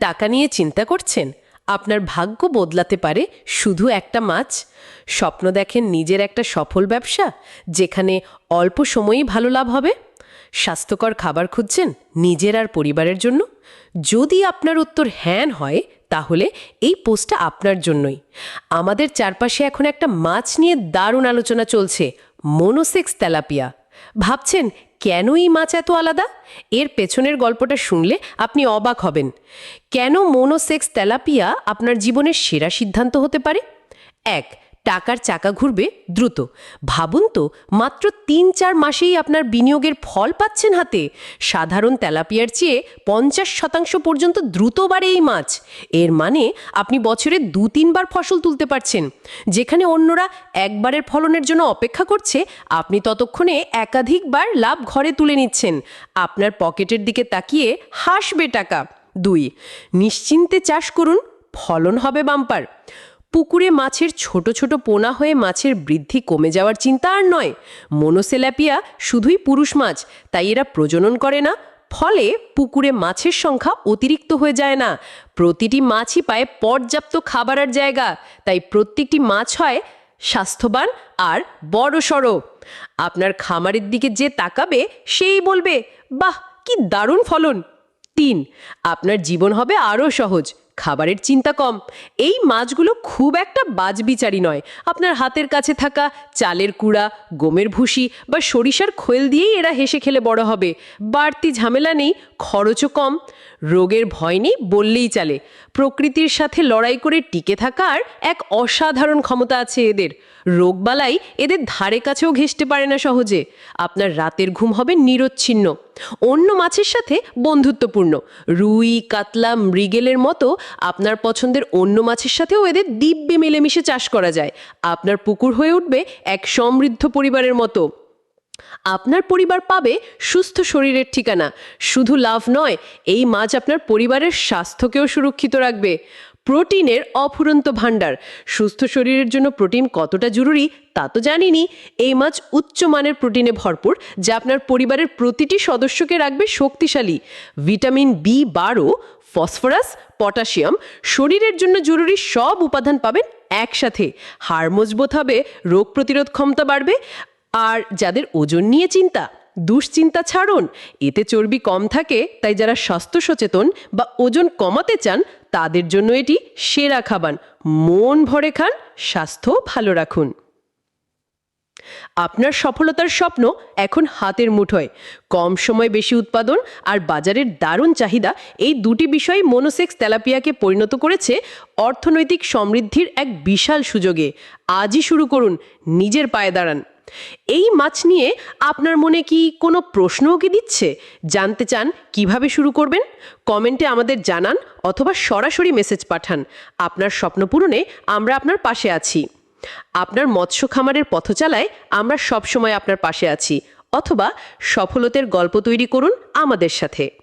টাকা নিয়ে চিন্তা করছেন? আপনার ভাগ্য বদলাতে পারে শুধু একটা মাছ? স্বপ্ন দেখেন নিজের একটা সফল ব্যবসা, যেখানে অল্প সময়েই ভালো লাভ হবে? স্বাস্থ্যকর খাবার খুঁজছেন নিজের আর পরিবারের জন্য? যদি আপনার উত্তর হ্যান হয়, তাহলে এই পোস্টটা আপনার জন্যই। আমাদের চারপাশে এখন একটা মাছ নিয়ে দারুণ আলোচনা চলছে, মোনোসেক্স তেলাপিয়া। ভাবছেন কেন এই মাছ এত আলাদা? এর পেছনের গল্পটা শুনলে আপনি অবাক হবেন। কেন মোনোসেক্স তেলাপিয়া আপনার জীবনের সেরা সিদ্ধান্ত হতে পারে? এক টাকার চাকা ঘুরবে দ্রুত। ভাবুন তো, মাত্র তিন চার মাসেই আপনার বিনিয়োগের ফল পাচ্ছেন হাতে। সাধারণ তেলাপিয়ার চেয়ে পঞ্চাশ শতাংশ পর্যন্ত দ্রুত বাড়ে এই মাছ। এর মানে আপনি বছরে দু তিনবার ফসল তুলতে পারছেন। যেখানে অন্যরা একবারের ফলনের জন্য অপেক্ষা করছে, আপনি ততক্ষণে একাধিকবার লাভ ঘরে তুলে নিচ্ছেন। আপনার পকেটের দিকে তাকিয়ে হাসবে টাকা। দুই, নিশ্চিন্তে চাষ করুন, ফলন হবে বাম্পার। পুকুরে মাছের ছোট ছোট পোনা হয়ে মাছের বৃদ্ধি কমে যাওয়ার চিন্তা আর নয়। মনোসেলাপিয়া শুধুই পুরুষ মাছ, তাই এরা প্রজনন করে না। ফলে পুকুরে মাছের সংখ্যা অতিরিক্ত হয়ে যায় না। প্রতিটি মাছই পায় পর্যাপ্ত খাবারের জায়গা, তাই প্রত্যেকটি মাছ হয় স্বাস্থ্যবান আর বড় সড়ো আপনার খামারের দিকে যে তাকাবে, সেই বলবে, বাহ, কি দারুণ ফলন! তিন, আপনার জীবন হবে আরও সহজ। খাবারের চিন্তা কম। এই মাছগুলো খুব একটা বাজবিচারি নয়। আপনার হাতের কাছে থাকা চালের কুড়া, গমের ভুসি বা সরিষার খোল দিয়েই এরা হেসে খেলে বড় হবে। বাড়তি ঝামেলা নেই, খরচও কম। রোগের ভয় নেই, বললেই চলে। প্রকৃতির সাথে লড়াই করে টিকে থাকার এক অসাধারণ ক্ষমতা আছে এদের। রোগবালাই এদের ধারে কাছেও ঘেঁষতে পারে না সহজে। আপনার রাতের ঘুম হবে নিরচ্ছিন্ন। অন্য মাছের সাথে বন্ধুত্বপূর্ণ। রুই, কাতলা, মৃগেলের মতো আপনার পছন্দের অন্য মাছের সাথেও এদের দিব্যে মিলেমিশে চাষ করা যায়। আপনার পুকুর হয়ে উঠবে এক সমৃদ্ধ পরিবারের মতো। আপনার পরিবার পাবে সুস্থ শরীরের ঠিকানা। শুধু লাভ নয়, এই মাছ আপনার পরিবারের স্বাস্থ্যকেও সুরক্ষিত রাখবে। প্রোটিনের অফুরন্ত ভাণ্ডার। সুস্থ শরীরের জন্য প্রোটিন কতটা জরুরি তা তো জানিনি। এই মাছ উচ্চমানের প্রোটিনে ভরপুর, যা আপনার পরিবারের প্রতিটি সদস্যকে রাখবে শক্তিশালী। ভিটামিন বি বারো, ফসফরাস, পটাশিয়াম শরীরের জন্য জরুরি সব উপাদান পাবেন একসাথে। হাড় মজবুত হবে, রোগ প্রতিরোধ ক্ষমতা বাড়বে আর যাদের ওজন নিয়ে চিন্তা, দুশ্চিন্তা ছাড়ুন, এতে চর্বি কম থাকে, তাই যারা স্বাস্থ্য সচেতন বা ওজন কমাতে চান, তাদের জন্য এটি সেরা খাবার। মন ভরে খান স্বাস্থ্য ভালো রাখুন। আপনার সফলতার স্বপ্ন এখন হাতের মুঠোয়। কম সময় বেশি উৎপাদন আর বাজারের দারুণ চাহিদা এই দুটি বিষয় মনোসেক্স তেলাপিয়াকে পরিণত করেছে অর্থনৈতিক সমৃদ্ধির এক বিশাল সুযোগে। আজই শুরু করুন, নিজের পায়ে দাঁড়ান। এই মাছ নিয়ে আপনার মনে কি কোনো প্রশ্নও কি দিচ্ছে? জানতে চান কীভাবে শুরু করবেন? কমেন্টে আমাদের জানান অথবা সরাসরি মেসেজ পাঠান। আপনার স্বপ্ন পূরণে আমরা আপনার পাশে আছি। আপনার মৎস্য খামারের পথচালায় আমরা সবসময় আপনার পাশে আছি। অথবা সফলতার গল্প তৈরি করুন আমাদের সাথে।